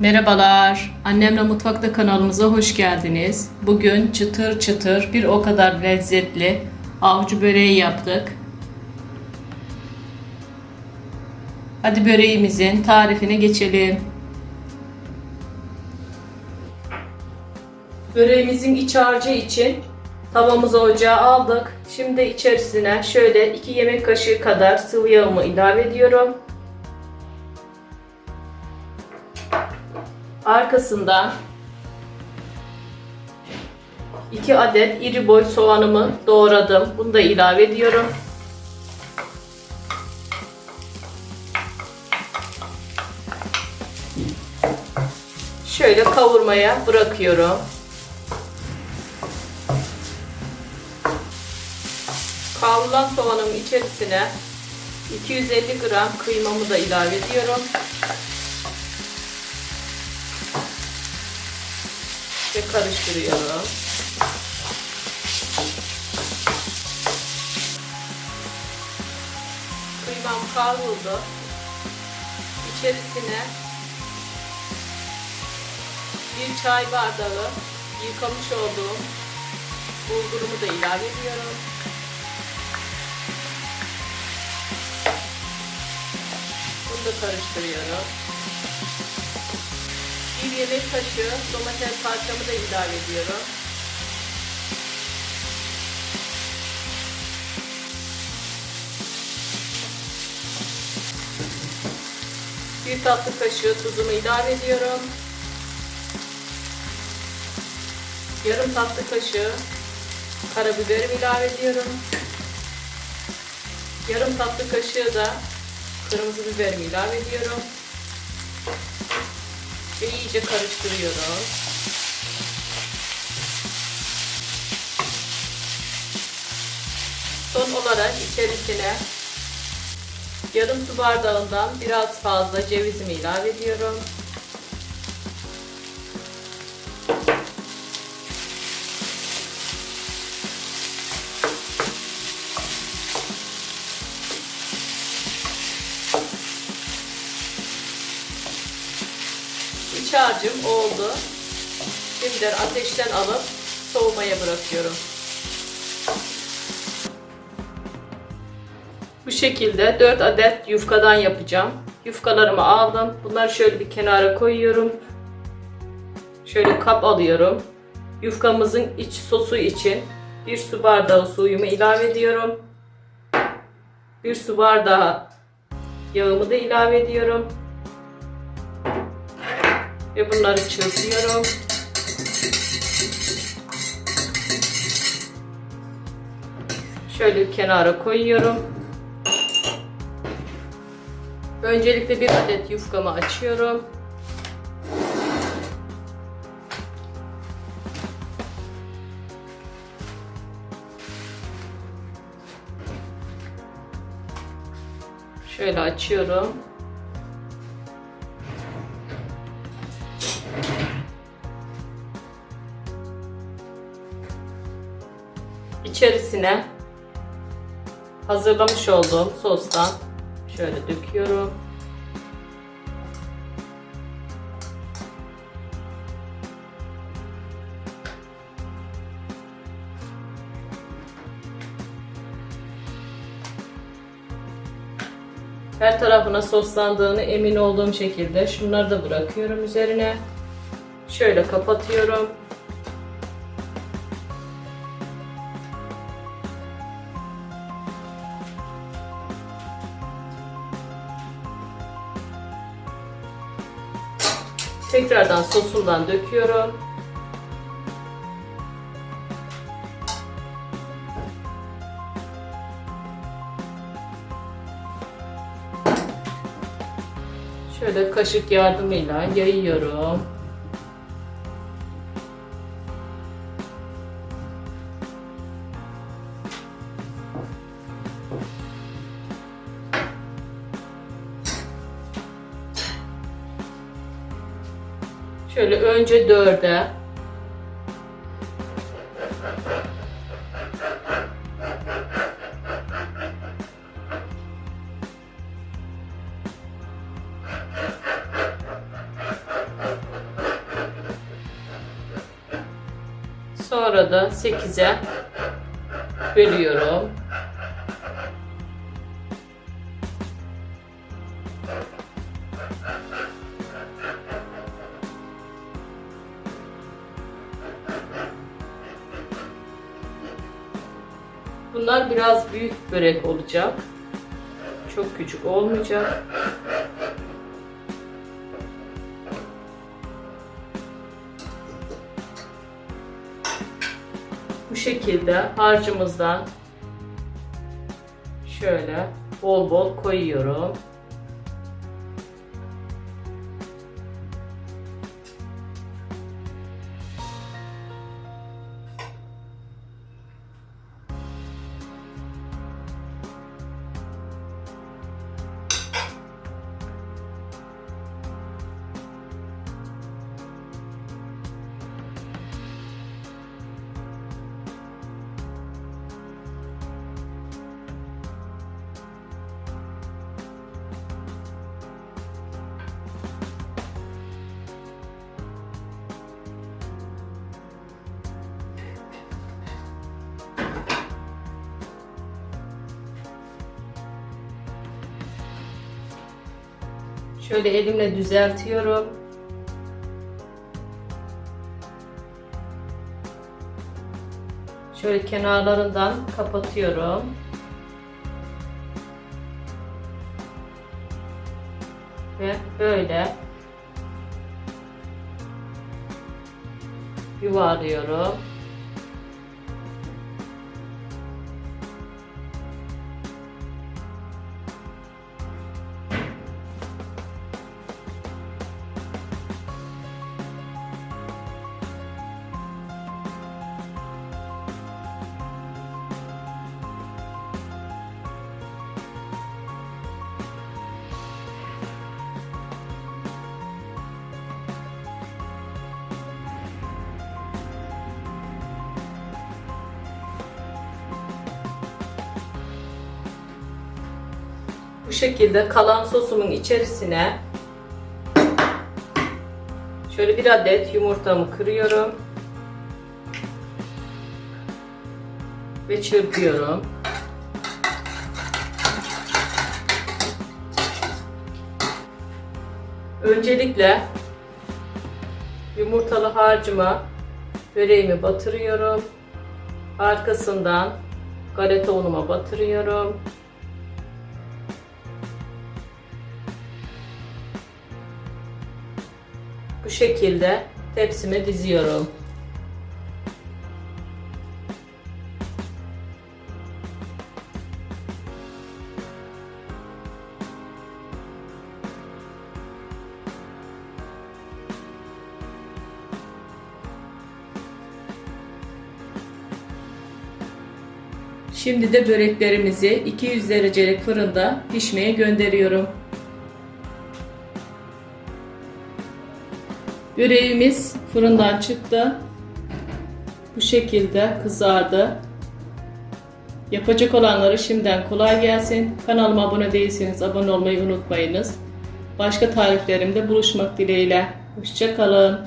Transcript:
Merhabalar, Annemle Mutfakta kanalımıza hoş geldiniz. Bugün çıtır çıtır bir o kadar lezzetli avcı böreği yaptık. Hadi böreğimizin tarifine geçelim. Böreğimizin iç harcı için tavamızı ocağa aldık. Şimdi içerisine şöyle 2 yemek kaşığı kadar sıvı yağımı ilave ediyorum. Arkasından 2 adet iri boy soğanımı doğradım. Bunu da ilave ediyorum. Şöyle kavurmaya bırakıyorum. Kavrulan soğanın içerisine 250 gram kıymamı da ilave ediyorum. Ve karıştırıyorum. Kıymam kavruldu. İçerisine bir çay bardağı yıkamış olduğum bulgurumu da ilave ediyorum. Bunu da karıştırıyorum. Yemek kaşığı domates salçamı da ilave ediyorum. Bir tatlı kaşığı tuzumu ilave ediyorum. Yarım tatlı kaşığı karabiberimi ilave ediyorum. Yarım tatlı kaşığı da kırmızı biberimi ilave ediyorum. Ve iyice karıştırıyorum. Son olarak içerisine yarım su bardağından biraz fazla cevizimi ilave ediyorum. İç harcım oldu. Şimdi ateşten alıp soğumaya bırakıyorum. Bu şekilde 4 adet yufkadan yapacağım. Yufkalarımı aldım. Bunları şöyle bir kenara koyuyorum. Şöyle kap alıyorum. Yufkamızın iç sosu için bir su bardağı suyumu ilave ediyorum. Bir su bardağı yağımı da ilave ediyorum. Ve bunları çırpıyorum. Şöyle bir kenara koyuyorum. Öncelikle bir adet yufkamı açıyorum. Şöyle açıyorum. İçerisine hazırlamış olduğum sostan şöyle döküyorum. Her tarafına soslandığını emin olduğum şekilde şunları da bırakıyorum üzerine. Şöyle kapatıyorum. Tekrardan sosundan döküyorum. Şöyle kaşık yardımıyla yayıyorum. önce 4'e. Sonra da 8'e bölüyorum. Bunlar biraz büyük börek olacak. Çok küçük olmayacak. Bu şekilde harcımızdan şöyle bol bol koyuyorum. Şöyle elimle düzeltiyorum. Şöyle kenarlarından kapatıyorum. Ve böyle yuvarlıyorum. Bu şekilde kalan sosumun içerisine şöyle bir adet yumurtamı kırıyorum ve çırpıyorum. Öncelikle yumurtalı harcıma böreğimi batırıyorum. Arkasından galeta unuma batırıyorum. Bu şekilde tepsime diziyorum. Şimdi de böreklerimizi 200 derecelik fırında pişmeye gönderiyorum. Böreğimiz fırından çıktı. Bu şekilde kızardı. Yapacak olanları şimdiden kolay gelsin. Kanalıma abone değilseniz abone olmayı unutmayınız. Başka tariflerimde buluşmak dileğiyle. Hoşçakalın.